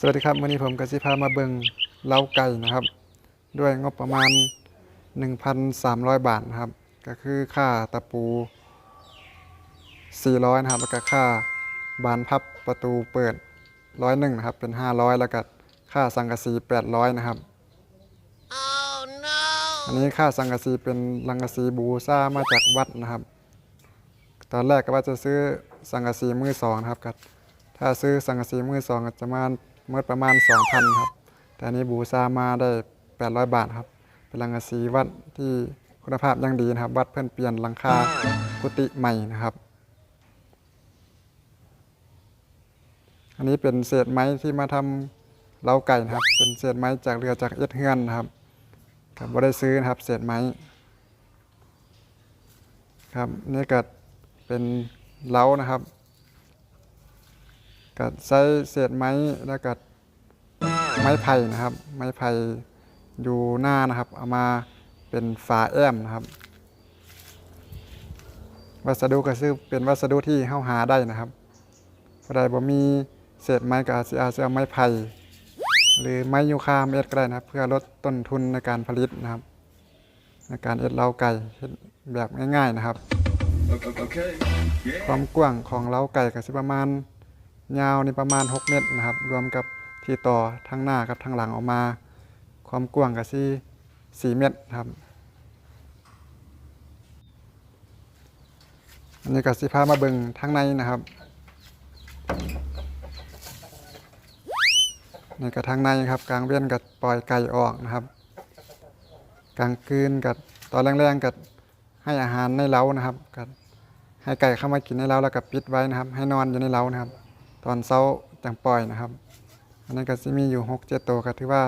สวัสดีครับวันนี้ผมกสิพามาเบิงเล้าไก่นะครับ ด้วยงบประมาณ 1,300 บาทนะครับ ก็คือค่าตะปู 400 นะครับแล้วก็ค่าบานพับประตูเปิดร้อยหนึ่งนะครับ เป็น 500 แล้วก็ค่าสังกะสี 800 นะครับอันนี้ค่าสังกะสีเป็นสังกะสีบูซ่ามาจากวัดนะครับ ตอนแรกก็ว่าจะซื้อสังกะสีมือสองนะครับก็ถ้าซื้อสังกะสีมือสองก็จะมา เมื่อประมาณ 2,000 ครับ แต่อันนี้บูซามาได้ 800 บาทครับ เป็นสังกะสีวัดที่คุณภาพยังดีนะครับ วัดเพื่อนเปลี่ยนหลังคากุฏิใหม่นะครับ อันนี้เป็นเศษไม้ที่มาทำเล้าไก่นะครับ เป็นเศษไม้จากเรือจากเอ็ดเฮือนนะครับครับบ่ได้ซื้อนะครับ เศษไม้ ครับนี่ก็เป็นเล้านะครับ ก็ใช้เศษไม้แล้วก็ไม้ไผ่นะครับ ไม้ไผ่อยู่หน้านะครับ เอามาเป็นฝาแอมนะครับ วัสดุก็ซื้อเป็นวัสดุที่เข้าหาได้นะครับบ่ได้บ่มีเศษไม้ก็อาจจะอาจจะเอาไม้ไผ่หรือไม้ยูคาเม็ดก็ได้นะครับ เพื่อลดต้นทุนในการผลิตนะครับ ในการเอ็ดเล้าไก่เฮ็ดแบบง่ายๆนะครับ Okay. ความกว้างของเล้าไก่ก็สิประมาณ ยาวนี่ประมาณ 6 เมตรนะครับ รวมกับที่ต่อทั้งหน้ากับทั้งหลังออกมา ความกว้างก็สิ4เมตรครับ อันนี้ก็สิพามาเบิ่งทางในนะครับนี่ก็ทางในครับ กลางเว้นกับปล่อยไก่ออกนะครับ กลางคืนกับตอนแรงๆกับให้อาหารในเล้านะครับกับให้ไก่เข้ามากินในเล้าแล้วก็ปิดไว้นะครับ ให้นอนอยู่ในเล้านะครับ ตอนเช้าจังปล่อยนะครับ อันนี้ก็จะมีอยู่หกเจ็ดตัวก็ถือว่า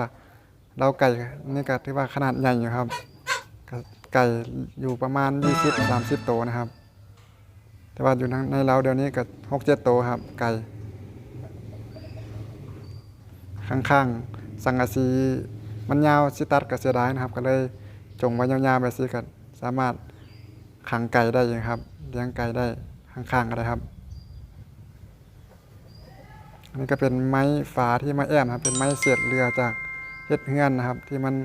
เล้าไก่นี่ก็ถือว่าขนาดใหญ่อยู่ครับ ไก่อยู่ประมาณยี่สิบสามสิบตัวนะครับ แต่ว่าอยู่ในเล้าเดี๋ยวนี้ก็หกเจ็ดตัวครับ ไก่ ข้างๆ สังกะสีมันยาวสิตัดก็เสียดายนะครับ ก็เลยจงไว้ยาวๆแบบนี้ก็สามารถขังไก่ได้อยู่ครับ เลี้ยงไก่ได้ข้างๆก็ได้ครับ อันนี้ก็เป็นไม้ฝาที่มาแอมนะครับเป็นไม้เศษเรือจากเฮ็ดเฮือนนะครับ ที่มัน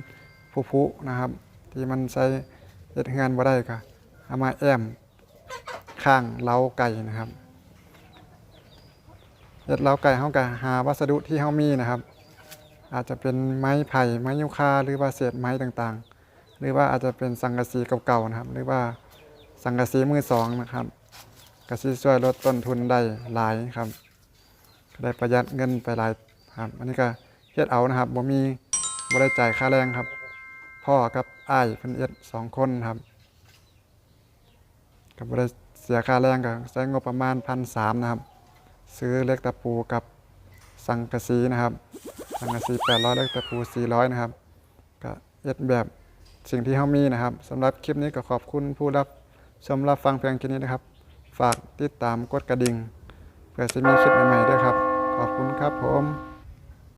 ผุๆนะครับ ที่มันใช้เฮ็ดเฮือนบ่ได้ก็เอามาแอมข้างเล้าไก่นะครับเฮ็ดเล้าไก่เฮาก็หาวัสดุที่เฮามีนะครับ อาจจะเป็นไม้ไผ่ไม้ยูคาหรือว่าเศษไม้ต่างๆ หรือว่าอาจจะเป็นสังกะสีเก่าๆนะครับ หรือว่าสังกะสีมือสองนะครับกะสีช่วยลดต้นทุนได้หลายครับ ได้ประหยัดเงินไปหลายครับ อันนี้ก็เฮ็ดเอานะครับบ่มีบ่ได้จ่ายค่าแรงครับ พ่อกับอ้ายเพิ่นเอ็ดสองคนครับก็บ่ได้เสียค่าแรงก็ใช้งบประมาณ1,300นะครับ ซื้อเล็กตะปูกับสังกะสีนะครับ สังกะสี800เล็กตะปู400นะครับ ก็เอ็ดแบบสิ่งที่เฮามีนะครับสำหรับคลิปนี้ก็ขอบคุณผู้รับชมรับฟังเพียงแค่นี้นะครับ ฝากติดตามกดกระดิ่งเพื่อจะมีคลิปใหม่ๆด้วยครับ ขอบคุณครับผม